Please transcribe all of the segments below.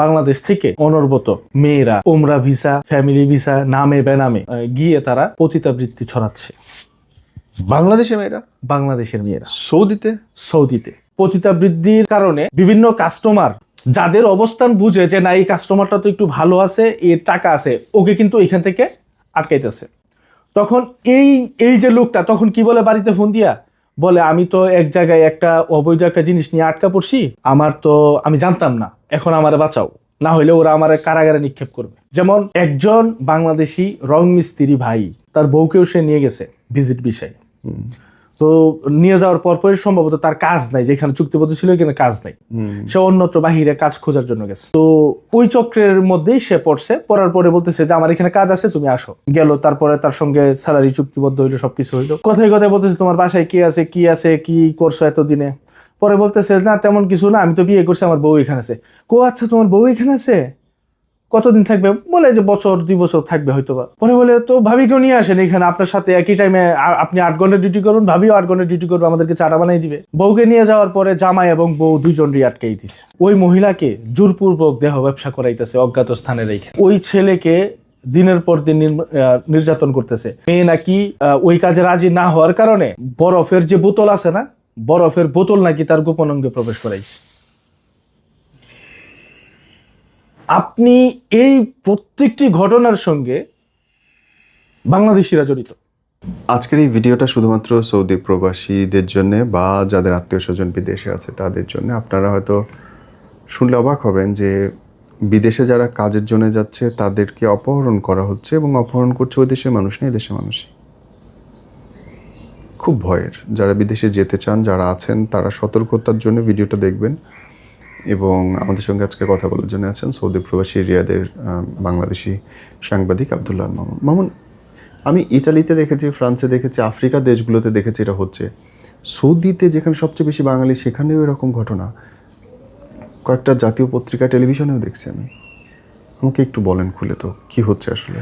বাংলাদেশ থেকে অনর্বত মেয়েরা ওমরা ভিসা ফ্যামিলি ভিসা নামে বেনামে গিয়ে তারা পতিতাবৃত্তি ছড়াচ্ছে। বাংলাদেশের মেয়েরা? বাংলাদেশের মেয়েরা। সৌদিতে? সৌদিতে। পতিতাবৃদ্ধির কারণে বিভিন্ন কাস্টমার যাদের অবস্থান বুঝে যে না এই কাস্টমারটা তো একটু ভালো আছে এর টাকা আছে ওকে কিন্তু এখান থেকে আটকাইতেছে। তখন এই এই যে লোকটা তখন কি বলে বাড়িতে ফোন দিয়া? বলে, আমি তো এক জায়গায় একটা অবৈধ একটা জিনিস নিয়ে আটকা পড়ছি, আমার তো আমি জানতাম না, এখন আমার বাঁচাও। না হলে ওরা আমার কারাগারে নিক্ষেপ করবে। যেমন একজন বাংলাদেশি রং মিস্ত্রি ভাই, তার বউকেও সে নিয়ে গেছে ভিজিট বিষয়ে। তো নিয়ে যাওয়ার পরপরই সম্ভবত তার কাজ নাই যেখানে চুক্তিবদ্ধ ছিল এখানে কাজ নাই। সে অন্যত্র বাহিরে কাজ খোঁজার জন্য গেছে। তো ওই চক্রের মধ্যেই সে পড়ছে পড়ার পরে বলতেছে যে আমার এখানে কাজ আছে তুমি আসো। গেল তারপরে তার সঙ্গে স্যালারি চুক্তিবদ্ধ হইল সবকিছু হইল। কথায় কথায় বলতেছে তোমার বাসায় কি আছে কি আছে কি করছ এতদিনে? পরে বলতেছে না তেমন কিছু না আমি তো বিয়ে করছি আমার বউ এখানে আছে। কো আচ্ছা তোমার বউ এখানে আছে? কতদিন থাকবে? বলে যে বছর, দুই বছর থাকবে হয়তো বা পরে বলে, তো ভাবিকেও নিয়ে আসেন এখানে আপনার সাথে একই টাইমে আপনি আট ঘণ্টা ডিউটি করুন, ভাবিও আট ঘণ্টা ডিউটি করবে, আমাদেরকে চাটা বানাই দিবে। বউকে নিয়ে যাওয়ার পরে জামাই এবং বউ দুইজনই আটকাই দিছে। ওই মহিলাকে জোরপূর্বক দেহ ব্যবসা করাইতেছে অজ্ঞাত স্থানে রেখে। ওই ছেলেকে দিনের পর দিন নির্যাতন করতেছে। মেয়ে নাকি ওই কাজে রাজি না হওয়ার কারণে বরফের যে বোতল আছে না, বরফের বোতল নাকি তার গোপন অঙ্গে প্রবেশ করাইছে। আপনি এই প্রত্যেকটি ঘটনার সঙ্গে বাংলাদেশিরা জড়িত। আজকের এই ভিডিওটা শুধুমাত্র সৌদি প্রবাসীদের জন্য বা যাদের আত্মীয় স্বজন বিদেশে আছে তাদের জন্য। আপনারা হয়তো শুনলে অবাক হবেন যে বিদেশে যারা কাজের জন্য যাচ্ছে তাদেরকে অপহরণ করা হচ্ছে এবং অপহরণ করছে ওই দেশের মানুষ নেই দেশের মানুষই। খুব ভয়ের। যারা বিদেশে যেতে চান, যারা আছেন, তারা সতর্কতার জন্য ভিডিওটা দেখবেন। এবং আমাদের সঙ্গে আজকে কথা বলার জন্য আছেন সৌদি প্রবাসী রিয়াদের বাংলাদেশি সাংবাদিক আবদুল্লাহ মামুন। মামুন, আমি ইটালিতে দেখেছি, ফ্রান্সে দেখেছি, আফ্রিকা দেশগুলোতে দেখেছি এটা হচ্ছে। সৌদিতে যেখানে সবচেয়ে বেশি বাঙালি, সেখানেও এরকম ঘটনা। কয়েকটা জাতীয় পত্রিকা টেলিভিশনেও দেখছি আমি। আমাকে একটু বলেন খুলে তো, কি হচ্ছে আসলে?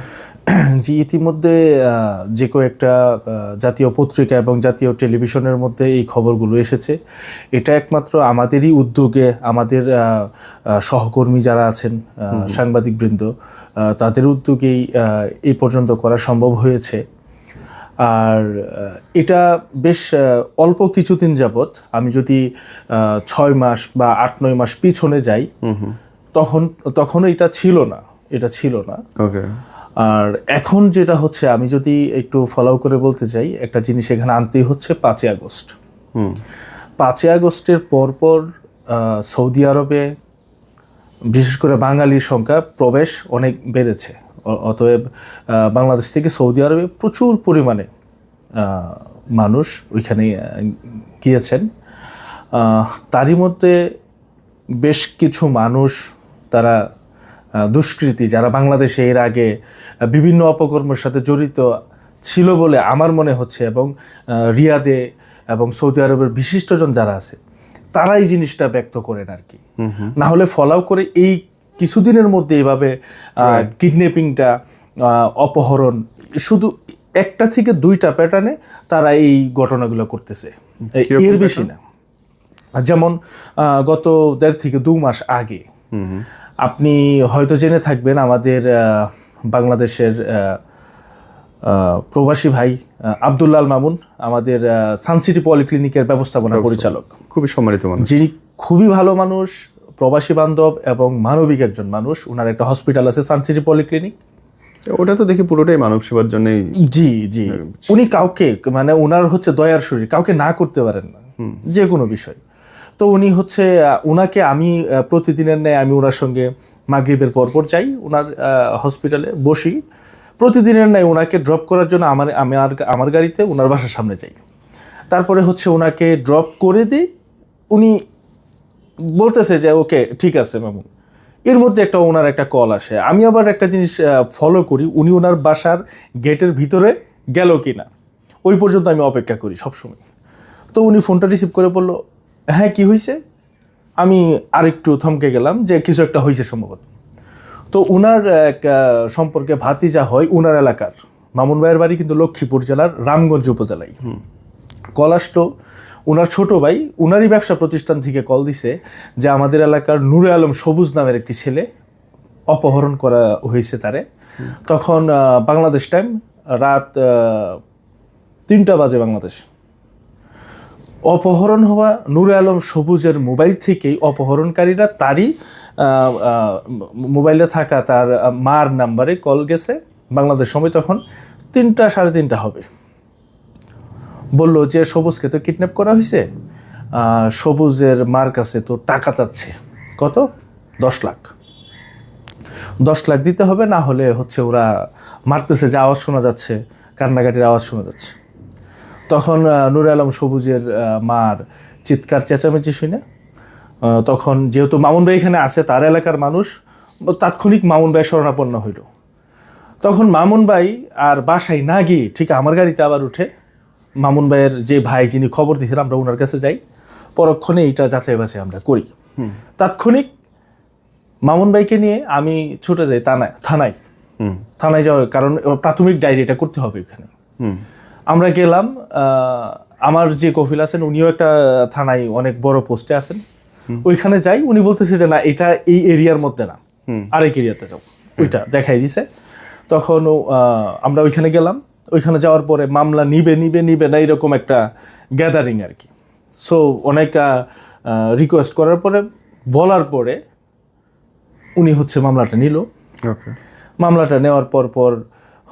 যে ইতিমধ্যে যে কয়েকটা জাতীয় পত্রিকা এবং জাতীয় টেলিভিশনের মধ্যে এই খবরগুলো এসেছে। এটা একমাত্র আমাদেরই উদ্যোগে আমাদের সহকর্মী যারা আছেন সাংবাদিক বৃন্দ তাদের উদ্যোগেই এই পর্যন্ত করা সম্ভব হয়েছে। আর এটা বেশ অল্প কিছুদিন যাবৎ আমি যদি ছয় মাস বা আট নয় মাস পিছনে যাই তখন তখন এটা ছিল না এটা ছিল না। ওকে আর এখন যেটা হচ্ছে আমি যদি একটু ফলো করে বলতে চাই একটা জিনিস এখানে আনতেই হচ্ছে পাঁচই আগস্ট। পাঁচই আগস্টের পরপর সৌদি আরবে বিশেষ করে বাঙালির সংখ্যা প্রবেশ অনেক বেড়েছে। অতএব বাংলাদেশ থেকে সৌদি আরবে প্রচুর পরিমাণে মানুষ ওইখানে গিয়েছেন। তারই মধ্যে বেশ কিছু মানুষ তারা দুষ্কৃতী যারা বাংলাদেশে এর আগে বিভিন্ন অপকর্মের সাথে জড়িত ছিল বলে আমার মনে হচ্ছে এবং রিয়াদে এবং সৌদি আরবের বিশিষ্টজন যারা আছে তারা এই জিনিসটা ব্যক্ত করেন আর কি। না হলে ফলাও করে এই কিছুদিনের মধ্যে এইভাবে কিডন্যাপিংটা অপহরণ শুধু একটা থেকে দুইটা প্যাটার্নে তারা এই ঘটনাগুলো করতেছে। এর বেশি না। যেমন গত দেড় থেকে দু মাস আগে আপনি হয়তো জেনে থাকবেন আমাদের বাংলাদেশের প্রবাসী ভাই আব্দুল্লাল মামুন আমাদের সানসিটি পলিক্লিনিকের ব্যবস্থাপনা পরিচালক। খুবই সম্মানিত মানুষ। যিনি খুবই ভালো মানুষ প্রবাসী বান্ধব এবং মানবিক একজন মানুষ। ওনার একটা হসপিটাল আছে সানসিটি পলিক্লিনিক। ওটা তো দেখি পুরোটাই মানব সেবার জন্যই জি জি। উনি কাউকে মানে ওনার হচ্ছে দয়ার শরীর কাউকে না করতে পারেন না। যে কোনো বিষয়। তো উনি হচ্ছে ওনাকে আমি প্রতিদিনের ন্যায় আমি ওনার সঙ্গে মাগরিবের পরপর যাই ওনার হসপিটালে বসি। প্রতিদিনের ন্যায় ওনাকে ড্রপ করার জন্য আমার আমার আমার গাড়িতে ওনার বাসার সামনে যাই। তারপরে হচ্ছে ওনাকে ড্রপ করে দিই। উনি বলতেছে যে, ওকে, ঠিক আছে মামুন এর মধ্যে একটা ওনার একটা কল আসে। আমি আবার একটা জিনিস ফলো করি, উনি ওনার বাসার গেটের ভিতরে গেল কি না ওই পর্যন্ত আমি অপেক্ষা করি সবসময়। তো উনি ফোনটা রিসিভ করে বলল হ্যাঁ কি হয়েছে আমি আরেকটু থমকে গেলাম যে কিছু একটা হয়েছে সম্ভবত। তো উনার এক সম্পর্কে ভাতিজা হয় উনার এলাকার। মামুন ভাইয়ের বাড়ি কিন্তু লক্ষ্মীপুর জেলার রামগঞ্জ উপজেলায়। কল আসলো ওনার ছোট ভাই উনারই ব্যবসা প্রতিষ্ঠান থেকে কল দিছে যে আমাদের এলাকার নূরে আলম সবুজ নামের একটি ছেলে অপহরণ করা হয়েছে তারে। তখন বাংলাদেশ টাইম রাত তিনটা বাজে বাংলাদেশ। অপহরণ হওয়া নূরে আলম সবুজের মোবাইল থেকেই অপহরণকারীরা তারই মোবাইলে থাকা তার মার নাম্বারে কল গেছে। বাংলাদেশ সময় তখন তিনটা, সাড়ে তিনটা হবে। বলল যে, সবুজকে তো কিডন্যাপ করা হয়েছে। সবুজের মার কাছে তো টাকা চাচ্ছে। কত? দশ লাখ। দশ লাখ দিতে হবে, না হলে হচ্ছে ওরা মারতেছে, যে আওয়াজ শোনা যাচ্ছে, কান্নাকাটির আওয়াজ শোনা যাচ্ছে। তখন নূর আলম সবুজের মার চিৎকার চেঁচামেচি শুনে তখন যেহেতু মামুন ভাই এখানে আছে তার এলাকার মানুষ তাৎক্ষণিক মামুন ভাই শরণাপন্ন হইল। তখন মামুন ভাই আর বাসায় না গিয়ে ঠিক আমার গাড়িতে আবার উঠে মামুন ভাইয়ের যে ভাই যিনি খবর দিয়েছিলেন আমরা ওনার কাছে যাই পরক্ষণে এইটা যাচাই বাছাই আমরা করি। তাৎক্ষণিক মামুন ভাইকে নিয়ে আমি ছুটে যাই থানায় থানায়। থানায় যাওয়ার কারণ প্রাথমিক ডায়েরিটা করতে হবে ওখানে। আমরা গেলাম আমার যে কফিল আছেন উনিও একটা থানায় অনেক বড় পোস্টে আছেন। ওইখানে যাই উনি বলতেছে যে না এটা এই এরিয়ার মধ্যে না। আরেক এরিয়াতে যাও। ওইটা দেখাই দিছে। তখন আমরা ওইখানে গেলাম। ওইখানে যাওয়ার পরে মামলা নিবে নিবে নিবে না এরকম একটা গ্যাদারিং আর কি। সো অনেক রিকোয়েস্ট করার পরে বলার পরে উনি হচ্ছে মামলাটা নিল। ওকে মামলাটা নেওয়ার পর পর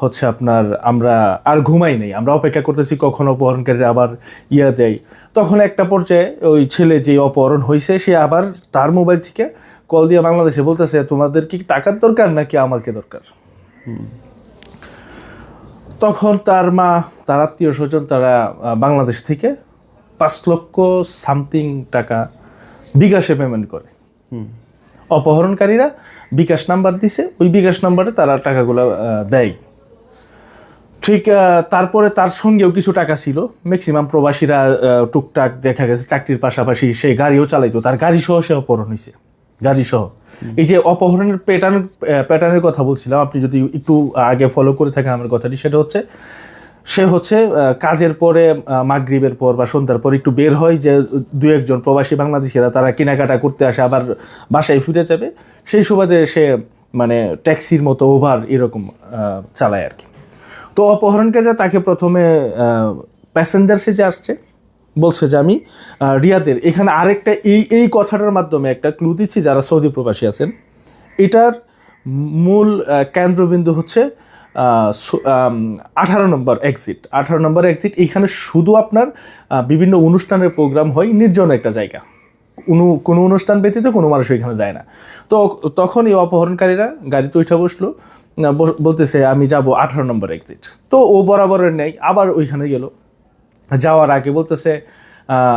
হচ্ছে আপনার আমরা আর ঘুমাই নেই আমরা অপেক্ষা করতেছি কখন অপহরণকারীরা আবার ইয়া দেয়। তখন একটা পর্যায়ে ওই ছেলে যে অপহরণ হয়েছে সে আবার তার মোবাইল থেকে কল দিয়ে বাংলাদেশে বলতেছে তোমাদের কি টাকার দরকার নাকি আমাকে দরকার? তখন তার মা তার আত্মীয় স্বজন তারা বাংলাদেশ থেকে পাঁচ লক্ষ সামথিং টাকা বিকাশে পেমেন্ট করে। অপহরণকারীরা বিকাশ নাম্বার দিছে ওই বিকাশ নাম্বারে তারা টাকাগুলো দেয়। ঠিক তারপরে তার সঙ্গেও কিছু টাকা ছিল। ম্যাক্সিমাম প্রবাসীরা টুকটাক দেখা গেছে চাকরির পাশাপাশি সে গাড়িও চালাইতো। তার গাড়ি সহ সে অপহরণ হয়েছে গাড়ি সহ এই যে অপহরণের প্যাটার্ন প্যাটার্নের কথা বলছিলাম আপনি যদি একটু আগে ফলো করে থাকেন আমার কথাটি সেটা হচ্ছে সে হচ্ছে কাজের পরে মাগরিবের পর বা সন্ধ্যার পর একটু বের হয় যে দু একজন প্রবাসী বাংলাদেশিরা তারা কেনাকাটা করতে আসে আবার বাসায় ফিরে যাবে। সেই সুবাদে সে মানে ট্যাক্সির মতো ওভার এরকম চালায় আর কি। তো অপহরণকারীরা তাকে প্রথমে প্যাসেঞ্জার সেজে আসছে, বলছে যে আমি রিয়াদের। এখানে আরেকটা এই এই কথাটার মাধ্যমে একটা ক্লু দিচ্ছি যারা সৌদি প্রবাসী আছেন। এটার মূল কেন্দ্রবিন্দু হচ্ছে আঠারো নম্বর এক্সিট আঠারো নম্বর এক্সিট এখানে শুধু আপনার বিভিন্ন অনুষ্ঠানের প্রোগ্রাম হয়, নির্জন একটা জায়গা। কোনো কোনো অনুষ্ঠান ব্যতীত কোনো মানুষ এখানে যায় না। তো তখন এই অপহরণকারীরা গাড়িতে উঠে বসল বলতেছে, আমি যাব আঠারো নম্বর এক্সিট তো ও বরাবরের নেই, আবার ওইখানে গেল। যাওয়ার আগে বলতেছে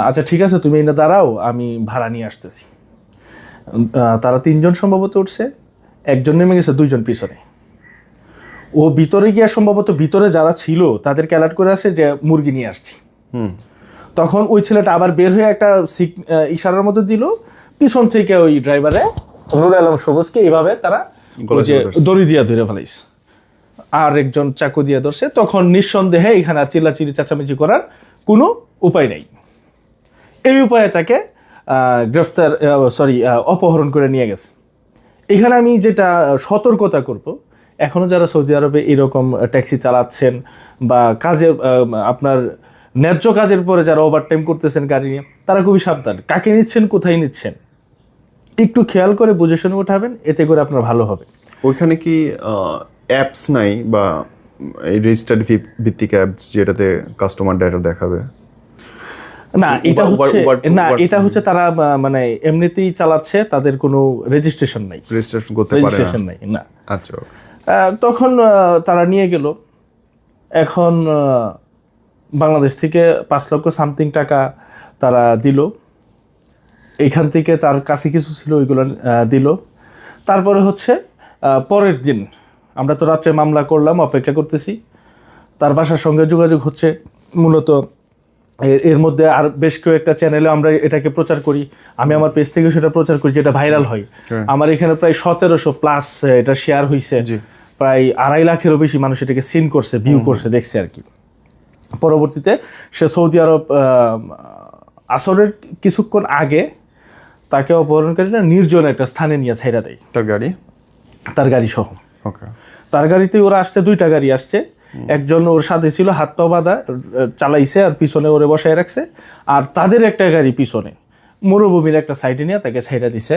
আচ্ছা ঠিক আছে, তুমি এনে দাঁড়াও, আমি ভাড়া নিয়ে আসতেছি। তারা তিনজন সম্ভবত উঠছে, একজন নেমে গেছে, দুইজন পিছনে। ও ভিতরে গিয়া সম্ভবত ভিতরে যারা ছিল, তাদেরকে অ্যালার্ট করে আসে যে, মুরগি নিয়ে আসছি। হুম। তখন ওই ছেলেটা আবার বের হয়ে একটা ইশারার মতো দিল। পিছন থেকে ওই ড্রাইভারে নুর আলম সবুজকে এইভাবে তারা। দড়ি দিয়া ধরে ফেলাইছে। আর একজন চাকু দিয়া ধরছে। তখন নিঃসন্দেহে এখানে আর চিল্লাচিল্লি চাচামেচি করার কোনো উপায় নেই। এই উপায়ে তাকে গ্রেফতার সরি অপহরণ করে নিয়ে গেছে। এখানে আমি যেটা সতর্কতা করব এখনও যারা সৌদি আরবে এরকম ট্যাক্সি চালাচ্ছেন বা কাজে আপনার ন্যায্য কাজের পরে যারা ওভারটাইম করতেছেন গাড়ি নিয়ে তারা খুবই সাবধান। কাকে নিচ্ছেন কোথায় নিচ্ছেন? একটু খেয়াল করে বুঝে শুনে উঠাবেন এতে করে আপনার ভালো হবে। ওইখানে কি অ্যাপস নাই বা এই রেজিস্টার্ড ভিত্তিক অ্যাপস যেটাতে কাস্টমার ডাটা দেখাবে? না এটা হচ্ছে না এটা হচ্ছে তারা মানে এমনিতেই চালাচ্ছে তাদের কোনো রেজিস্ট্রেশন নাই। রেজিস্ট্রেশন করতে পারে রেজিস্ট্রেশন নাই না। আচ্ছা তখন তারা নিয়ে গেল। এখন বাংলাদেশ থেকে পাঁচ লক্ষ সামথিং টাকা তারা দিল। এখান থেকে তার কাছে কিছু ছিল ওইগুলো দিল। তারপরে হচ্ছে পরের দিন আমরা তো রাত্রে মামলা করলাম অপেক্ষা করতেছি। তার বাসার সঙ্গে যোগাযোগ হচ্ছে মূলত এর এর মধ্যে আর বেশ কয়েকটা চ্যানেলে আমরা এটাকে প্রচার করি। আমি আমার পেজ থেকে সেটা প্রচার করি যেটা ভাইরাল হয়। হ্যাঁ। আমার এখানে প্রায় সতেরোশো প্লাস এটা শেয়ার হয়েছে প্রায় আড়াই লাখেরও বেশি মানুষ এটাকে সিন করছে ভিউ করছে দেখছে আর কি। পরবর্তীতে সে সৌদি আরব আসরের কিছুক্ষণ আগে তাকে অপহরণকারীরা নির্জন একটা স্থানে নিয়ে ছাইরা দেয়। তার গাড়ি? তার গাড়ি সহ। ওকে। তার গাড়িতে ওরা আসছে দুইটা গাড়ি আসছে। একজন ওর সাথে ছিল হাত পা বাঁধা চালাইছে আর পিছনে ওরে বসায় রাখছে। আর তাদের একটা গাড়ি পিছনে মরুভূমির একটা সাইডে নিয়ে তাকে ছাইড়া দিছে।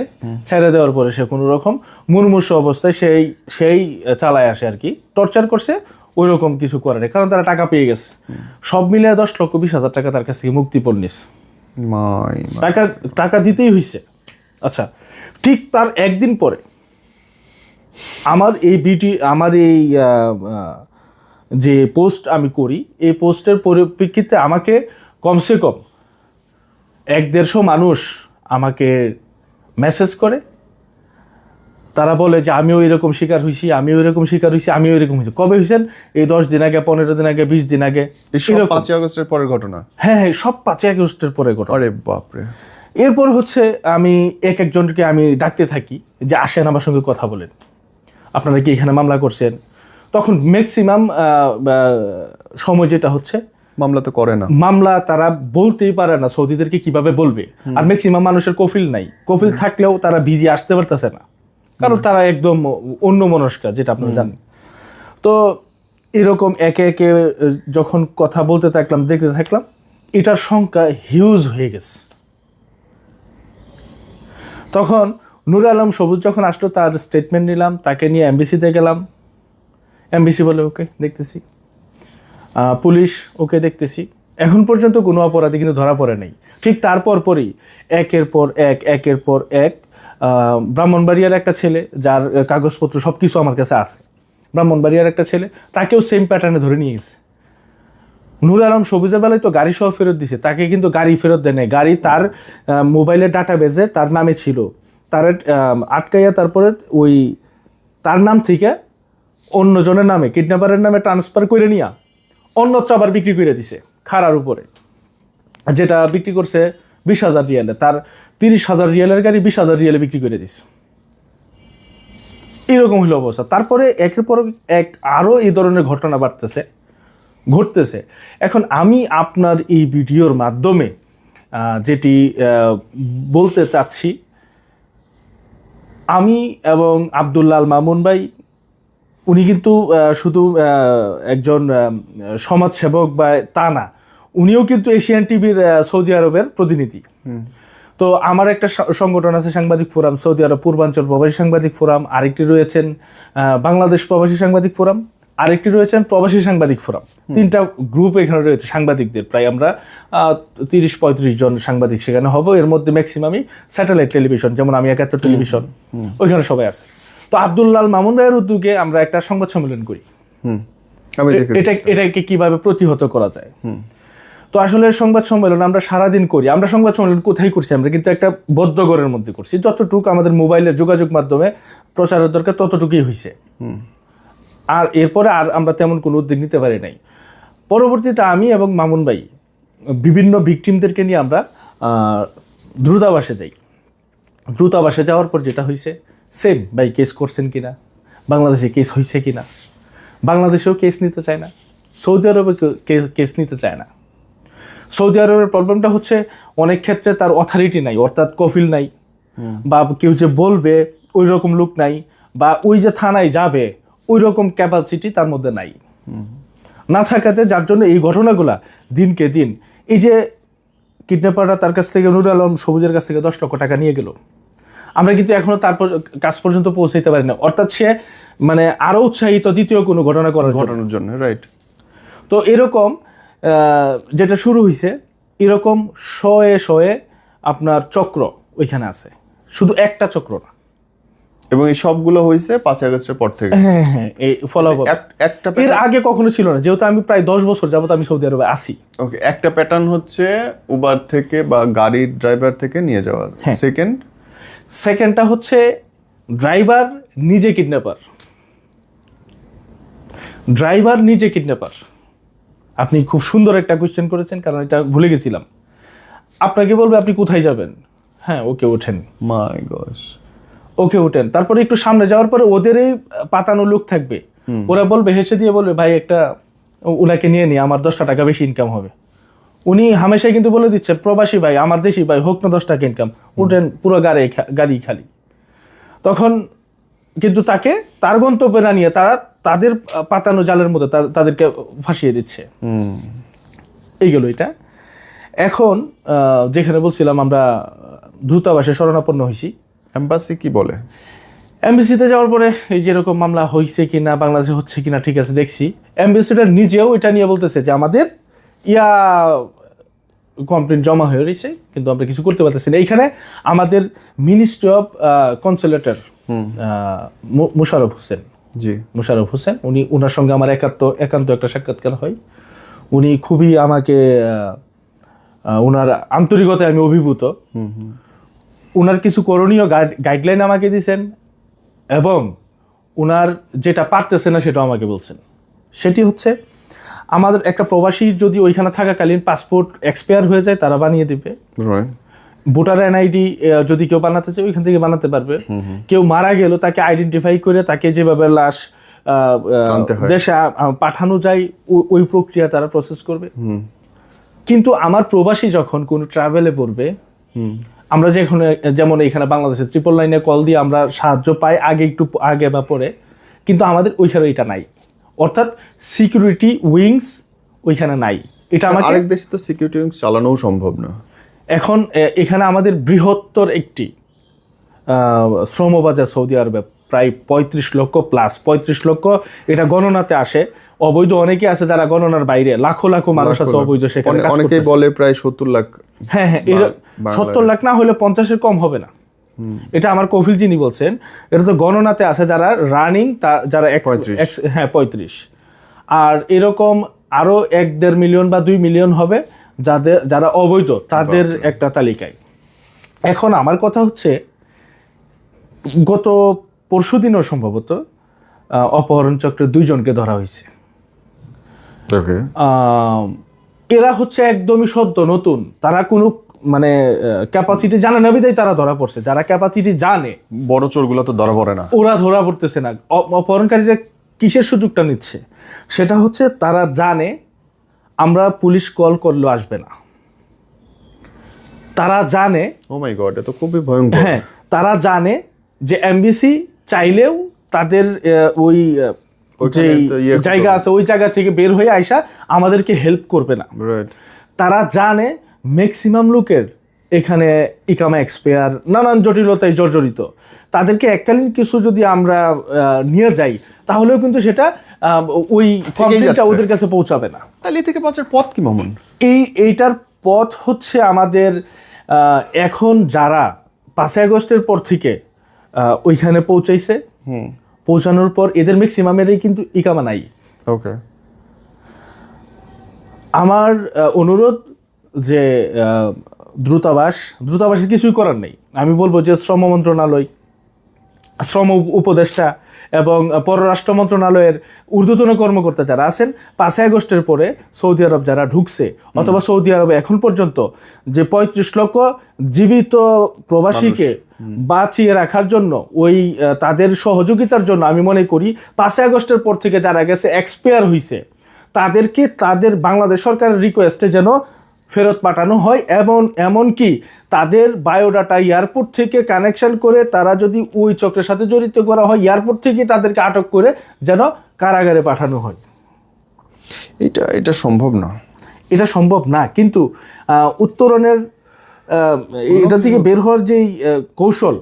ছাইড়া দেওয়ার পরে সে কোনো রকম মুরমুর্ষ অবস্থায় সেই সেই চালায় আসে আর কি। টর্চার করছে ওই রকম কিছু করে নাই, কারণ তারা টাকা পেয়ে গেছে। সব মিলিয়ে দশ লক্ষ বিশ হাজার টাকা তার কাছ থেকে মুক্তিপণ মাই টাকা টাকা দিতেই হইছে। আচ্ছা ঠিক তার একদিন পরে আমার এই বিটি আমার এই যে পোস্ট আমি করি এই পোস্টের পরিপ্রেক্ষিতে আমাকে কমসে কম এক দেড়শো মানুষ আমাকে মেসেজ করে তারা বলে যে আমিও এরকম শিকার হয়েছি আমিও এরকম শিকার হয়েছি আমিও এরকম হয়েছি কবে হয়েছেন এই দশ দিন আগে পনেরো দিন আগে বিশ দিন আগে। পাঁচই আগস্টের পরের ঘটনা? হ্যাঁ হ্যাঁ সব পাঁচই আগস্টের পরে ঘটনা। আরে বাপরে। এরপর হচ্ছে আমি এক একজনকে আমি ডাকতে থাকি যে আসেন আমার সঙ্গে কথা বলেন। আপনারা কি এখানে মামলা করছেন? তখন ম্যাক্সিমাম সময় যেটা হচ্ছে মামলা তো করে না। মামলা তারা বলতেই পারে না সৌদিদেরকে কীভাবে বলবে। আর ম্যাক্সিমাম মানুষের কফিল নাই। কফিল থাকলেও তারা ভিজি আসতে পারতেছে না। কারণ তারা একদম অন্য মনস্কার যেটা আপনারা জানেন। তো এরকম একে একে যখন কথা বলতে থাকলাম দেখতে থাকলাম এটার সংখ্যা হিউজ হয়ে গেছে। তখন নুর আলম সবুজ যখন আসলো তার স্টেটমেন্ট নিলাম তাকে নিয়ে এমবিসিতে গেলাম। এমবিসি বলে ওকে দেখতেছি। পুলিশ ওকে দেখতেছি। এখন পর্যন্ত কোনো অপরাধী কিন্তু ধরা পড়ে নাই। ঠিক তারপর পরই একের পর এক একের পর এক ব্রাহ্মণবাড়িয়ার একটা ছেলে, যার কাগজপত্র সব কিছু আমার কাছে আছে। ব্রাহ্মণবাড়িয়ার একটা ছেলে, তাকেও সেম প্যাটার্নে ধরে নিয়ে গেছে। নূর আলম সবুজের বেলায় তো গাড়ি সহ ফেরত দিছে, তাকে কিন্তু গাড়ি ফেরত দেয় গাড়ি তার মোবাইলের ডাটা বেজে তার নামে ছিল। তার আটকাইয়া তারপরে ওই তার নাম থেকে অন্যজনের নামে কিডন্যাপারের নামে ট্রান্সফার করে নিয়া অন্যত্র আবার বিক্রি করে দিছে, খাড়ার উপরে। যেটা বিক্রি করছে বিশ হাজার রিয়ালে। তার তিরিশ হাজার রিয়ালের গাড়ি বিশ হাজার রিয়ালে বিক্রি করে দিছে। এরকম হলো অবস্থা। তারপরে একের পর এক আরও এই ধরনের ঘটনা বাড়তেছে, ঘটতেছে। এখন আমি আপনার এই ভিডিওর মাধ্যমে যেটি বলতে চাচ্ছি, আমি এবং আবদুল্লাল মামুন ভাই, উনি কিন্তু শুধু একজন সমাজসেবক বা তা না উনিও কিন্তু এশিয়ান টিভির সৌদি আরবের প্রতিনিধি। তো আমার একটা সংগঠন আছে সাংবাদিক ফোরাম সৌদি আরব পূর্বাঞ্চল প্রবাসী সাংবাদিক ফোরাম আরেকটি রয়েছেন বাংলাদেশ প্রবাসী সাংবাদিক ফোরাম আরেকটি রয়েছেন প্রবাসী সাংবাদিক ফোরাম। তিনটা গ্রুপ এখানে রয়েছে সাংবাদিকদের প্রায় আমরা তিরিশ পঁয়ত্রিশ জন সাংবাদিক সেখানে হব। এর মধ্যে ম্যাক্সিমামই স্যাটেলাইট টেলিভিশন যেমন আমি একাত্তর টেলিভিশন ওইখানে সবাই আছে। তো আব্দুল্লাল মামুন ভাইয়ের উদ্যোগে আমরা একটা সংবাদ সম্মেলন করি। এটা এটাকে কীভাবে প্রতিহত করা যায়। তো আসলে সংবাদ সম্মেলন আমরা সারাদিন করি। আমরা সংবাদ সম্মেলন কোথায় করছি আমরা? কিন্তু একটা বদ্ধ ঘরের মধ্যে করছি। যতটুকু আমাদের মোবাইলের যোগাযোগ মাধ্যমে প্রচারের দরকার ততটুকুই হয়েছে আর এরপরে আর আমরা তেমন কোনো উদ্যোগ নিতে পারি নাই। পরবর্তীতে আমি এবং মামুন ভাই বিভিন্ন ভিকটিমদেরকে নিয়ে আমরা দ্রুতাবাসে যাই। দ্রুতাবাসে যাওয়ার পর যেটা হয়েছে সেম ভাই কেস করছেন কিনা? বাংলাদেশে কেস হয়েছে কিনা? বাংলাদেশেও কেস নিতে চায় না। সৌদি আরবে কেস নিতে চায় না। সৌদি আরবের প্রবলেমটা হচ্ছে অনেক ক্ষেত্রে তার অথরিটি নাই অর্থাৎ কফিল নাই বা কেউ যে বলবে ওই রকম লোক নাই বা ওই যে থানায় যাবে ওই রকম ক্যাপাসিটি তার মধ্যে নাই। না থাকাতে যার জন্য এই ঘটনাগুলা দিনকে দিন এই যে কিডন্যাপাররা তার কাছ থেকে নুর আলম সবুজের কাছ থেকে দশ লক্ষ টাকা নিয়ে গেল আমরা কিন্তু এখনও তারপর কাজ পর্যন্ত পৌঁছাইতে পারি না। অর্থাৎ সে মানে আরও উৎসাহিত দ্বিতীয় কোনো ঘটনা করার ঘটনার জন্য রাইট তো এরকম যেটা শুরু হয়েছে এরকম শয়ে শয়ে আপনার চক্র ওইখানে আছে। শুধু একটা চক্র না। এবং এই সবগুলো হয়েছে পাঁচ আগস্টের পর থেকে? হ্যাঁ হ্যাঁ এই ফলো এক- একটা এর আগে কখনো ছিল না। যেহেতু আমি প্রায় দশ বছর যাবত আমি সৌদি আরবে আসি ওকে একটা প্যাটার্ন হচ্ছে উবার থেকে বা গাড়ির ড্রাইভার থেকে নিয়ে যাওয়া। হ্যাঁ। সেকেন্ড সেকেন্ডটা হচ্ছে ড্রাইভার নিজে কিডন্যাপার ড্রাইভার নিজে কিডন্যাপার আপনি খুব সুন্দর একটা কোয়েশ্চেন করেছেন কারণ এটা ভুলে গেছিলাম। আপনাকে বলবে আপনি কোথায় যাবেন? হ্যাঁ ওকে ওঠেন। মাই গস ওকে ওঠেন। তারপরে একটু সামনে যাওয়ার পরে ওদেরই পাতানো লোক থাকবে। ওরা বলবে হেসে দিয়ে বলবে ভাই একটা ওনাকে নিয়ে নি আমার দশটা টাকা বেশি ইনকাম হবে। উনি হামেশাই কিন্তু বলে দিচ্ছে প্রবাসী ভাই আমার দেশি ভাই হোক না দশ টাকা ইনকাম উঠেন পুরো গাড়ি গাড়ি খালি। তখন কিন্তু তাকে তার গন্তব্যে না নিয়ে তারা তাদের পাতানো জালের মধ্যে তাদেরকে ফাঁসিয়ে দিচ্ছে। হুম। এই গেল এটা। এখন যেখানে বলছিলাম আমরা দ্রুতাবাসে শরণাপন্ন হয়েছি এম্বাসি কি বলে? এমবিসিতে যাওয়ার পরে এই যেরকম মামলা হয়েছে কিনা বাংলাদেশে হচ্ছে কিনা ঠিক আছে দেখছি। এমবিসিটা নিজেও এটা নিয়ে বলতেছে যে আমাদের ইয়া কমপ্লেন জমা হয়ে রয়েছে কিন্তু আমরা কিছু করতে পারতেছি না। এইখানে আমাদের ministry of consulate Musharraf Hossain. জি। মুশারফ হোসেন উনি ওনার সঙ্গে আমার একাত্ম একান্ত একটা সাক্ষাৎকার হয়। উনি খুবই আমাকে ওনার আন্তরিকতায় আমি অভিভূত। ওনার কিছু করণীয় গাইডলাইন আমাকে দিয়েছেন এবং ওনার যেটা পারতেছে না সেটা আমাকে বলছেন। সেটি হচ্ছে আমাদের একটা প্রবাসীর যদি ওইখানে থাকাকালীন পাসপোর্ট এক্সপায়ার হয়ে যায় তারা বানিয়ে দিবে. ভোটার এনআইডি যদি কেউ বানাতে চায় ওইখান থেকে বানাতে পারবে। কেউ মারা গেল তাকে আইডেন্টিফাই করে তাকে যেভাবে লাশ। দেশে পাঠানো যায় ওই প্রক্রিয়া তারা প্রসেস করবে। কিন্তু আমার প্রবাসী যখন কোনো ট্রাভেলে পড়বে আমরা যে এখন যেমন এখানে বাংলাদেশে ট্রিপল লাইনে কল দিয়ে আমরা সাহায্য পাই আগে একটু আগে বা পরে কিন্তু আমাদের ওইখানে এটা নাই। অর্থাৎ সিকিউরিটি উইংস ওইখানে নাই। এটা আমাদের আরেক দেশে তো সিকিউরিটি উইংস চালানোও সম্ভব না। এখন এখানে আমাদের বৃহত্তর একটি শ্রমবাজার সৌদি আরবে প্রায় পঁয়ত্রিশ লক্ষ প্লাস পঁয়ত্রিশ লক্ষ। এটা গণনাতে আসে। অবৈধ অনেকে আছে যারা গণনার বাইরে। লাখো লাখো মানুষ আছে অবৈধ সেখানে অনে- কাজ অনেকেই বলে প্রায় সত্তর লাখ হ্যাঁ হ্যাঁ সত্তর লাখ না হলে পঞ্চাশের কম হবে না। এটা আমার কফিল যিনি বলছেন এটা তো গণনাতে আছে যারা রানিং তা যারা ex- 35 ex- হ্যাঁ পঁয়ত্রিশ। আর এরকম আরও এক দেড় মিলিয়ন বা দুই মিলিয়ন হবে। যাদের যারা অবৈধ তাদের একটা তালিকায়। এখন আমার কথা হচ্ছে গত পরশু দিনও সম্ভবত অপহরণ চক্রে দুইজনকে ধরা হয়েছে। এরা হচ্ছে একদমই সদ্য নতুন। তারা কোনো মানে ক্যাপাসিটি জানে না বিদায় তারা ধরা পড়ছে। যারা ক্যাপাসিটি জানে বড় চোরগুলো তো ধরা পড়ে না। ওরা ধরা পড়তেছে না। অপহরণকারীরা কিসের সুযোগটা নিচ্ছে? সেটা হচ্ছে তারা জানে আমরা পুলিশ কল করলেও আসবে না। তারা জানে ও মাই গড এটা খুবই ভয়ঙ্কর। হ্যাঁ তারা জানে যে এমবিসি চাইলেও তাদের ওই যে ইয়ে জায়গা আছে ওই জায়গা থেকে বের হয়ে আইসা আমাদেরকে হেল্প করবে না। তারা জানে ম্যাক্সিমাম লোকের এখানে ইকামা এক্সপায়ার নানান জটিলতায় জর্জরিত। তাদেরকে এককালীন কিছু যদি আমরা নিয়ে যাই তাহলেও কিন্তু সেটা ওই কমপ্লেনটা ওদের কাছে পৌঁছাবে না। তাহলে থেকে বাঁচার পথ কি মামুন? এই এইটার পথ হচ্ছে আমাদের এখন যারা পাঁচই আগস্টের পর থেকে ওইখানে পৌঁছাইছে পৌঁছানোর পর এদের ম্যাক্সিমামেরই কিন্তু ইকামা নাই। ওকে আমার অনুরোধ যে দ্রুতাবাস দ্রুতাবাসের কিছুই করার নেই। আমি বলব যে শ্রম মন্ত্রণালয় শ্রম উপ- উপদেষ্টা এবং পররাষ্ট্র মন্ত্রণালয়ের ঊর্ধ্বতন কর্মকর্তা যারা আছেন পাঁচই আগস্টের পরে সৌদি আরব যারা ঢুকছে অথবা সৌদি আরবে এখন পর্যন্ত যে পঁয়ত্রিশ লক্ষ জীবিত প্রবাসীকে বাঁচিয়ে রাখার জন্য ওই তাদের সহযোগিতার জন্য আমি মনে করি পাঁচই আগস্টের পর থেকে যারা গেছে এক্সপায়ার হয়েছে তাদেরকে তাদের বাংলাদেশ সরকারের রিকোয়েস্টে যেন ফেরত পাঠানো হয় এবং এমনকি তাদের বায়োডাটা এয়ারপোর্ট থেকে কানেকশন করে তারা যদি ওই চক্রের সাথে জড়িত করা হয় এয়ারপোর্ট থেকে তাদেরকে আটক করে যেন কারাগারে পাঠানো হয়। এটা এটা সম্ভব না। এটা সম্ভব না কিন্তু উত্তরণের এটা থেকে বের হওয়ার যেই কৌশল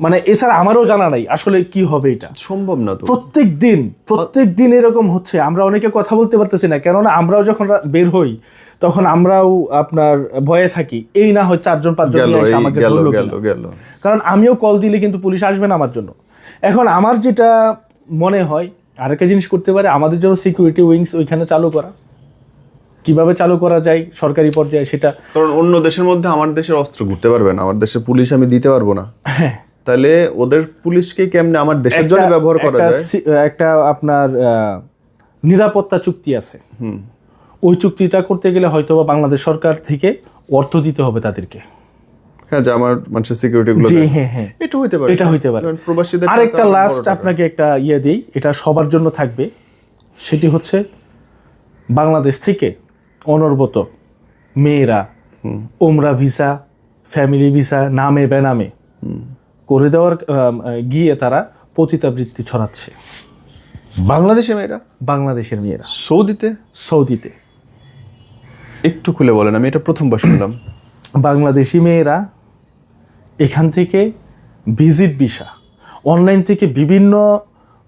মানে এছাড়া আমারও জানা নাই আসলে কি হবে এটা। সম্ভব না তো। প্রত্যেক দিন প্রত্যেক দিন এরকম হচ্ছে। আমরা অনেকে কথা বলতে পারতেছি না কেননা আমরাও যখন বের হই তখন আমরাও আপনার ভয়ে থাকি। এই না হয় চারজন পাঁচজন আমাকে ধরলো কারণ আমিও কল দিলে কিন্তু পুলিশ আসবে না আমার জন্য। এখন আমার যেটা মনে হয় আরেকটা জিনিস করতে পারে আমাদের জন্য সিকিউরিটি উইংস ওইখানে চালু করা। কীভাবে চালু করা যায় সরকারি পর্যায়ে সেটা কারণ অন্য দেশের মধ্যে আমার দেশের অস্ত্র ঘুরতে পারবে না আমার দেশের পুলিশ আমি দিতে পারব না। হ্যাঁ। তাহলে ওদের পুলিশকে কেমনে আমার দেশের জন্য ব্যবহার করা যায়? একটা আপনার নিরাপত্তা চুক্তি আছে। হুম। ওই চুক্তিটা করতে গেলে হয়তোবা বাংলাদেশ সরকার থেকে অর্থ দিতে হবে তাদেরকে। হ্যাঁ যে আমার মানুষের সিকিউরিটি গুলো জি হ্যাঁ হ্যাঁ। এটা হইতে পারে। এটা হইতে পারে। প্রবাসীদের আরেকটা লাস্ট আপনাকে একটা ইয়ে দিই এটা সবার জন্য থাকবে। সেটি হচ্ছে বাংলাদেশ থেকে অনর্বত মেয়েরা ওমরা ভিসা ফ্যামিলি ভিসা নামে বেনামে করে দেওয়ার গিয়ে তারা পতিতাবৃত্তি ছড়াচ্ছে। বাংলাদেশের মেয়েরা? বাংলাদেশের মেয়েরা। সৌদিতে? সৌদিতে। একটু খুলে বলেন আমি এটা প্রথমবার শুনলাম। বাংলাদেশি মেয়েরা এখান থেকে ভিজিট ভিসা অনলাইন থেকে বিভিন্ন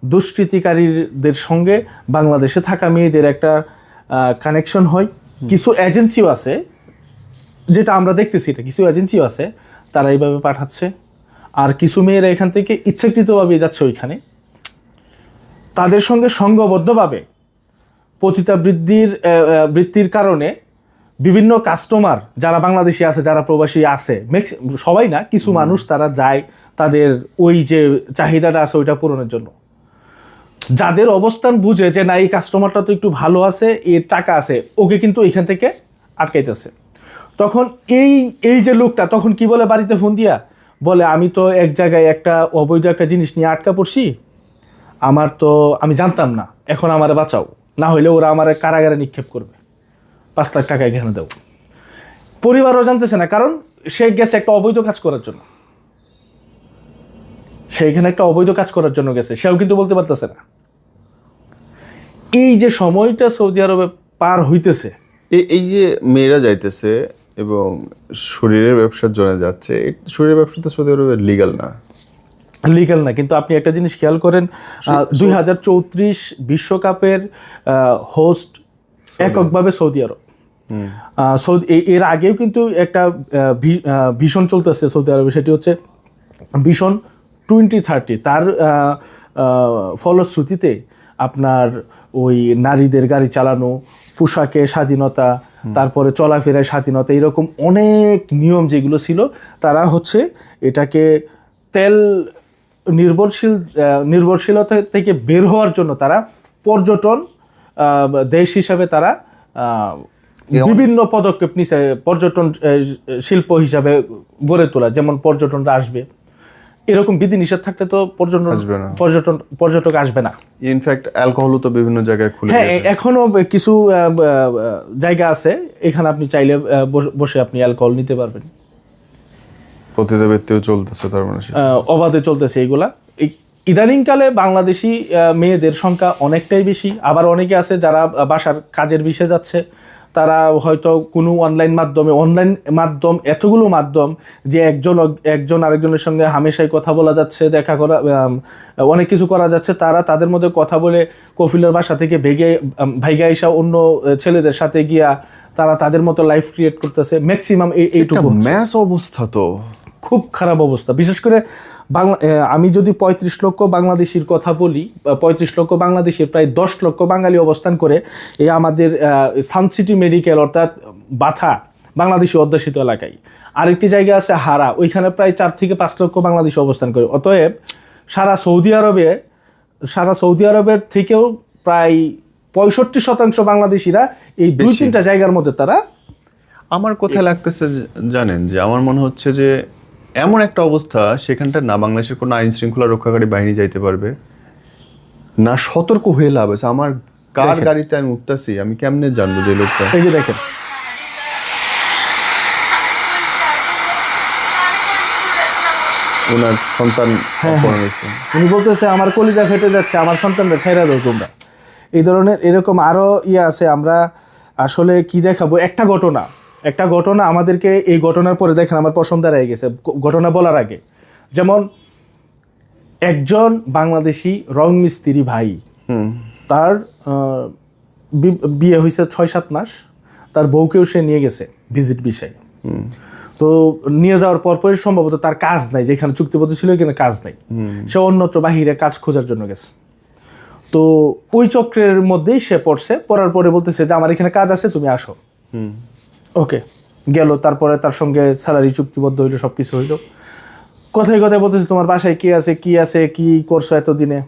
দুষ্কৃতিকারীদের সঙ্গে বাংলাদেশে থাকা মেয়েদের একটা কানেকশন হয়। কিছু এজেন্সিও আছে যেটা আমরা দেখতেছি এটা কিছু এজেন্সিও আছে তারা এইভাবে পাঠাচ্ছে। আর কিছু মেয়েরা এখান থেকে ইচ্ছাকৃতভাবে যাচ্ছে ওইখানে। তাদের সঙ্গে আহ, আহ, বৃত্তির কারণে বিভিন্ন কাস্টমার যারা বাংলাদেশি আছে যারা প্রবাসী আছে সবাই না কিছু মানুষ তারা যায় তাদের ওই যে চাহিদাটা আছে ওইটা পূরণের জন্য। যাদের অবস্থান বুঝে যে না এই কাস্টমারটা তো একটু ভালো আছে এর টাকা আছে ওকে কিন্তু এখান থেকে আটকাইতেছে। তখন এই এই যে লোকটা তখন কি বলে বাড়িতে ফোন দিয়া? বলে, আমি তো এক জায়গায় একটা অবৈধ একটা জিনিস নিয়ে আটকা পড়ছি। আমার তো, আমি জানতাম না। এখন আমার বাঁচাও। না হইলে ওরা আমার কারাগারে নিক্ষেপ করবে। পাঁচ লাখ টাকা এখানে দেবো পরিবারও জানতেছে না, কারণ সে গেছে একটা অবৈধ কাজ করার জন্য। সে এখানে একটা অবৈধ কাজ করার জন্য গেছে। সেও কিন্তু বলতে পারতেছে না। এই যে সময়টা সৌদি আরবে পার হইতেছে এই এই যে মেয়েরা যাইতেছে এবং শরীরের ব্যবসার জন্য যাচ্ছে শরীরের ব্যবসা তো সৌদি আরবে লিগাল না। লিগ্যাল না কিন্তু আপনি একটা জিনিস খেয়াল করেন দুই বিশ্বকাপের হোস্ট এককভাবে সৌদি আরব। সৌদি এর আগেও কিন্তু একটা ভীষণ চলতেছে সৌদি আরবে সেটি হচ্ছে ভীষণ টোয়েন্টি থার্টি তার ফলশ্রুতিতে আপনার ওই নারীদের গাড়ি চালানো পোশাকে স্বাধীনতা তারপরে চলাফেরায় স্বাধীনতা এরকম অনেক নিয়ম যেগুলো ছিল তারা হচ্ছে এটাকে তেল নির্ভরশীল নির্ভরশীলতা থেকে বের হওয়ার জন্য তারা পর্যটন আহ, দেশ হিসাবে তারা আহ, বিভিন্ন পদক্ষেপ নিছে পর্যটন শিল্প হিসাবে গড়ে তোলা যেমন পর্যটনরা আসবে। এরকম বিধি নিষেধ থাকলে তো পর্যটন আসবে না। পর্যটন পর্যটক আসবে না। ইনফ্যাক্ট অ্যালকোহলও তো বিভিন্ন জায়গায় খুলে হ্যাঁ। এখনও কিছু জায়গা আছে এখানে আপনি চাইলে বস- আপনি অ্যালকোহল নিতে পারবেন। পতিতাবৃত্তিও চলতেছে তার মানে অবাধে চলতেছে এগুলা। এই- ইদানিংকালে বাংলাদেশি মেয়েদের সংখ্যা অনেকটাই বেশি। আবার অনেকে আছে যারা বাসার কাজের বিষয়ে যাচ্ছে। তারা হয়তো কোনো অনলাইন মাধ্যমে অনলাইন মাধ্যম এতগুলো মাধ্যম যে একজন একজন আরেকজনের সঙ্গে হামেশাই কথা বলা যাচ্ছে দেখা করা অনেক কিছু করা যাচ্ছে তারা তাদের মধ্যে কথা বলে কফিলের বাসা থেকে ভেগে ভাইগা এসা অন্য ছেলেদের সাথে গিয়া তারা তাদের মতো লাইফ ক্রিয়েট করতেছে। ম্যাক্সিমাম এইটুকু ম্যাস ম্যাচ অবস্থা তো। খুব খারাপ অবস্থা। বিশেষ করে বাংলা আমি যদি পঁয়ত্রিশ লক্ষ বাংলাদেশির কথা বলি পঁয়ত্রিশ লক্ষ বাংলাদেশের প্রায় দশ লক্ষ বাঙালি অবস্থান করে এই আমাদের সানসিটি মেডিকেল অর্থাৎ বাথা বাংলাদেশি অধ্যাসিত এলাকায়। আরেকটি জায়গা আছে হারা ওইখানে প্রায় চার থেকে পাঁচ লক্ষ বাংলাদেশি অবস্থান করে। অতএব সারা সৌদি আরবে সারা সৌদি আরবের থেকেও প্রায় পঁয়ষট্টি শতাংশ বাংলাদেশিরা এই দুই। তিনটা জায়গার মধ্যে তারা আমার কোথায় লাগতেছে জানেন যে আমার মনে হচ্ছে যে এমন একটা অবস্থা সেখানটা না বাংলাদেশের কোনো আইন শৃঙ্খলা রক্ষাকারী বাহিনী যাইতে পারবে না সতর্ক হয়ে লাভ আছে। আমার কার গাড়িতে আমি উঠতেছি আমি কেমনে জানব যে লোকটা? এই যে দেখেন। ওনার সন্তান অপহরণ হয়েছে। উনি বলতেছে আমার কলিজা ফেটে যাচ্ছে আমার সন্তানদের ছেড়ে দাও তোমরা। এই ধরনের এরকম আরও ইয়ে আছে আমরা আসলে কি দেখাবো? একটা ঘটনা। একটা ঘটনা আমাদেরকে এই ঘটনার পরে দেখেন আমার পছন্দ রয়ে গেছে ঘটনা বলার আগে। যেমন একজন বাংলাদেশি রং মিস্ত্রি ভাই তার বিয়ে হয়েছে ছয় সাত মাস তার বউকেও সে নিয়ে গেছে ভিজিট বিষয়ে। তো নিয়ে যাওয়ার পরপরই সম্ভবত তার কাজ নাই যেখানে চুক্তিবদ্ধ ছিল এখানে কাজ নাই। সে অন্যত্র বাহিরে কাজ খোঁজার জন্য গেছে। তো ওই চক্রের মধ্যেই সে পড়ছে পড়ার পরে বলতেছে যে আমার এখানে কাজ আছে তুমি আসো। ওকে গেল তারপরে তার সঙ্গে স্যালারি চুক্তিবদ্ধ হইল সব কিছু হইল। কথায় কথায় বলতেছে তোমার বাসায় কি আছে কি আছে কি করছ এতদিনে?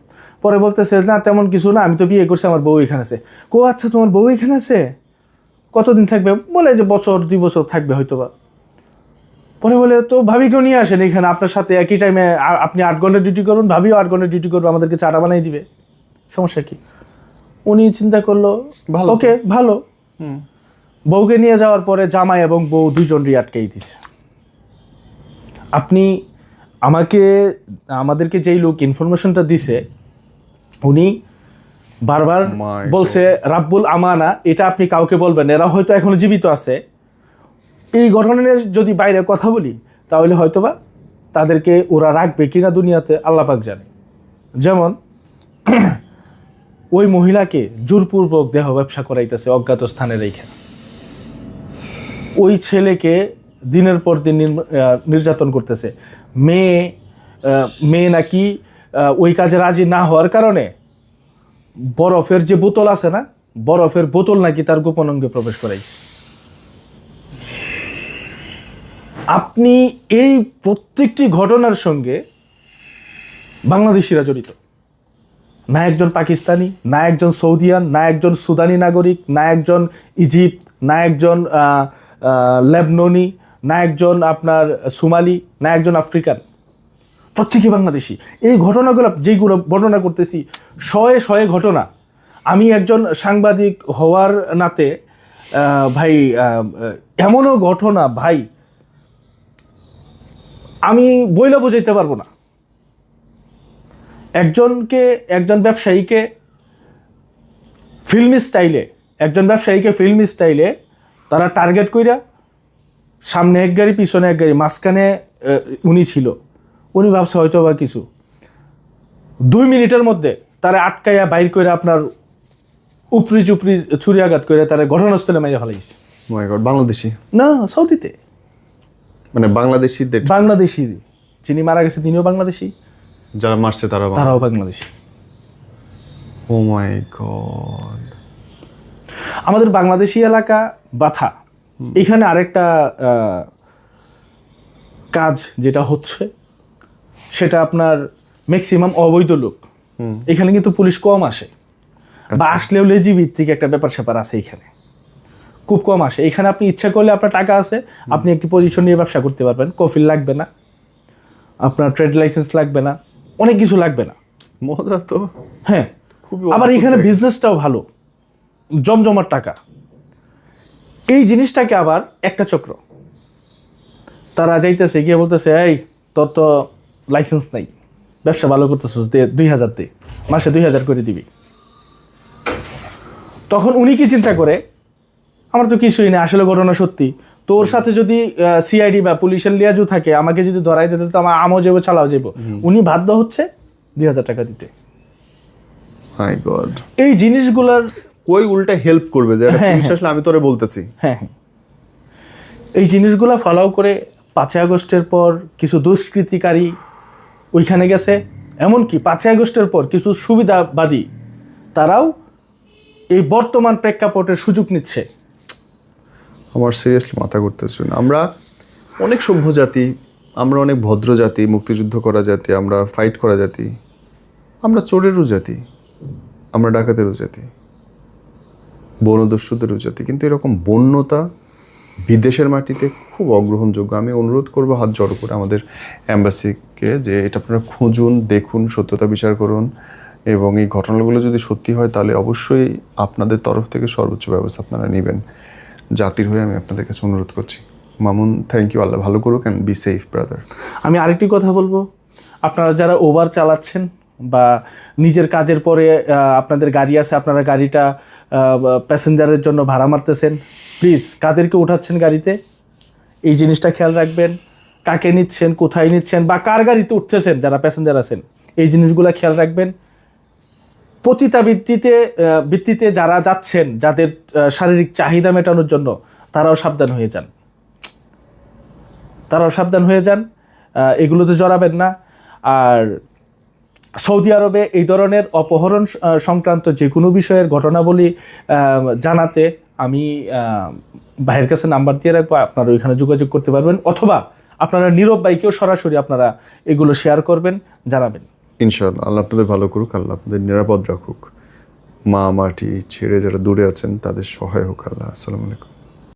পরে বলতেছে না তেমন কিছু না আমি তো বিয়ে করছি আমার বউ এখানে আছে। কো আচ্ছা তোমার বউ এখানে আছে? কতদিন থাকবে? বলে যে বছর দুই বছর থাকবে হয়তো বা পরে বলে তো ভাবিকেও নিয়ে আসেন এখানে আপনার সাথে একই টাইমে আপনি আট ঘণ্টা ডিউটি করুন ভাবিও আট ঘণ্টা ডিউটি করবে আমাদেরকে চাটা বানিয়ে দিবে। সমস্যা কি? উনি চিন্তা করল ভালো ওকে ভালো। বউকে নিয়ে যাওয়ার পরে জামাই এবং বউ দুজনই আটকাই দিছে। আপনি আমাকে আমাদেরকে যেই লোক ইনফরমেশনটা দিছে উনি বারবার বলছে রাব্বুল আমানা এটা আপনি কাউকে বলবেন এরা হয়তো এখনও জীবিত আছে। এই ঘটনার যদি বাইরে কথা বলি তাহলে হয়তোবা তাদেরকে ওরা রাখবে কিনা দুনিয়াতে আল্লাহ পাক জানে। যেমন ওই মহিলাকে জোরপূর্বক দেহ ব্যবসা করাইতেছে অজ্ঞাত স্থানে রেখে। ওই ছেলেকে দিনের পর দিন নির্যাতন করতেছে। মেয়ে মেয়ে নাকি ওই কাজে রাজি না হওয়ার কারণে বরফের যে বোতল আছে না, বরফের বোতল নাকি তার গোপন অঙ্গে প্রবেশ করাইছে। আপনি এই প্রত্যেকটি ঘটনার সঙ্গে বাংলাদেশিরা জড়িত। না একজন পাকিস্তানি, না একজন সৌদিয়ান, না একজন সুদানি নাগরিক, না একজন ইজিপ্ট না একজন লেবননি, না একজন আপনার সুমালি, না একজন আফ্রিকান। প্রত্যেকই বাংলাদেশি। এই ঘটনাগুলো যেগুলো বর্ণনা করতেছি, শয়ে শয়ে ঘটনা। আমি একজন সাংবাদিক হওয়ার নাতে ভাই এমনও ঘটনা, ভাই, আমি বইলে বোঝাইতে পারব না। একজনকে, একজন ব্যবসায়ীকে ফিল্মি স্টাইলে একজন ব্যবসায়ীকে ফিল্মি স্টাইলে তারা টার্গেট কইরা সামনে এক গাড়ি পিছনে এক গাড়ি মাঝখানে উনি ছিল। উনি ভাবছে হয়তো বা কিছু। দুই মিনিটের মধ্যে তারা আটকাইয়া বাইর করে আপনার উপরি চুপড়ি ছুরি আঘাত করে তারা ঘটনাস্থলে মেরে ফেলাইছে। গড বাংলাদেশি? না সৌদিতে। মানে বাংলাদেশিদের? বাংলাদেশি। যিনি মারা গেছে তিনিও বাংলাদেশি। যারা মারছে তারা বাংলা- তারাও বাংলাদেশি। ও মাই গড আমাদের বাংলাদেশি এলাকা বাথা। এখানে আরেকটা কাজ যেটা হচ্ছে সেটা আপনার ম্যাক্সিমাম অবৈধ লোক। এখানে কিন্তু পুলিশ কম আসে। বা আসলেও লেজি ভিত্তিক একটা ব্যাপার স্যাপার আছে এখানে। খুব কম আসে। এখানে আপনি ইচ্ছা করলে আপনার টাকা আছে আপনি একটি পজিশন নিয়ে ব্যবসা করতে পারবেন। কফিল লাগবে না। আপনার ট্রেড লাইসেন্স লাগবে না। অনেক কিছু লাগবে না। মজা তো। হ্যাঁ। আবার এখানে বিজনেসটাও ভালো। জমজমার টাকা। এই জিনিসটাকে আবার একটা চক্র। তারা যাইতেছে গিয়ে বলতেছে এই তোর তো লাইসেন্স নাই। ব্যবসা ভালো করতেছিস দে দুই হাজার দে। মাসে দুই হাজার করে দিবি। তখন উনি কি চিন্তা করে আমার তো কিছুই না আসলে ঘটনা সত্যি। তোর সাথে যদি সিআইডি বা পুলিশের লিয়াজু থাকে আমাকে যদি ধরাই দিতে তো আমার আমও যাব চালাও যাব উনি বাধ্য হচ্ছে দুই হাজার টাকা দিতে। এই জিনিসগুলোর ওই উল্টা হেল্প করবে? যে একটা হ্যাঁ, আসলে আমি তোরে বলতেছি। হ্যাঁ হ্যাঁ। এই জিনিসগুলো ফলাও করে পাঁচই আগস্টের পর কিছু দুষ্কৃতিকারী ওইখানে গেছে। এমনকি পাঁচই আগস্টের পর কিছু সুবিধাবাদী তারাও এই বর্তমান প্রেক্ষাপটের সুযোগ নিচ্ছে। আমার সিরিয়াসলি মাথা ঘুরতেছে না। আমরা অনেক সভ্য জাতি আমরা অনেক ভদ্র জাতি মুক্তিযুদ্ধ করা জাতি আমরা ফাইট করা জাতি আমরা চোরেরও জাতি আমরা ডাকাতেরও জাতি। বনদস্যুদেরও জাতি কিন্তু এরকম বন্যতা বিদেশের মাটিতে খুব অগ্রহণযোগ্য। আমি অনুরোধ করব, হাত জড়ো করে আমাদের অ্যাম্বাসিকে যে এটা আপনারা খুঁজুন, দেখুন, সত্যতা বিচার করুন। এবং এই ঘটনাগুলো যদি সত্যি হয়, তাহলে অবশ্যই আপনাদের তরফ থেকে সর্বোচ্চ ব্যবস্থা আপনারা নেবেন। জাতির হয়ে আমি আপনাদের কাছে অনুরোধ করছি। মামুন থ্যাংক ইউ আল্লাহ ভালো করুক অ্যান্ড বি সেফ ব্রাদার আমি আরেকটি কথা বলব। আপনারা যারা ওভার চালাচ্ছেন বা নিজের কাজের পরে আপনাদের গাড়ি আছে, আপনারা গাড়িটা প্যাসেঞ্জারের জন্য ভাড়া মারতেছেন। প্লিজ, কাদেরকে উঠাচ্ছেন গাড়িতে? এই জিনিসটা খেয়াল রাখবেন। কাকে নিচ্ছেন, কোথায় নিচ্ছেন, বা কার গাড়িতে উঠতেছেন যারা প্যাসেঞ্জার আছেন, এই জিনিসগুলো খেয়াল রাখবেন। পতিতা ভিত্তিতে ভিত্তিতে যারা যাচ্ছেন, যাদের শারীরিক চাহিদা মেটানোর জন্য, তারাও সাবধান হয়ে যান। তারাও সাবধান হয়ে যান। এগুলোতে জড়াবেন না। আর সৌদি আরবে এই ধরনের অপহরণ সংক্রান্ত যে কোনো বিষয়ের ঘটনাবলী জানাতে আমি ভাইয়ের কাছে নাম্বার দিয়ে রাখব। আপনারা ওইখানে যোগাযোগ করতে পারবেন অথবা আপনারা নীরব বাইকেও সরাসরি আপনারা এগুলো শেয়ার করবেন, জানাবেন। ইনশাআল্লাহ, আল্লাহ আপনাদের ভালো করুক, আল্লাহ আপনাদের নিরাপদ রাখুক। মা মাটি ছেড়ে যারা দূরে আছেন, তাদের সহায় হোক, আল্লাহ। আসসালামু আলাইকুম।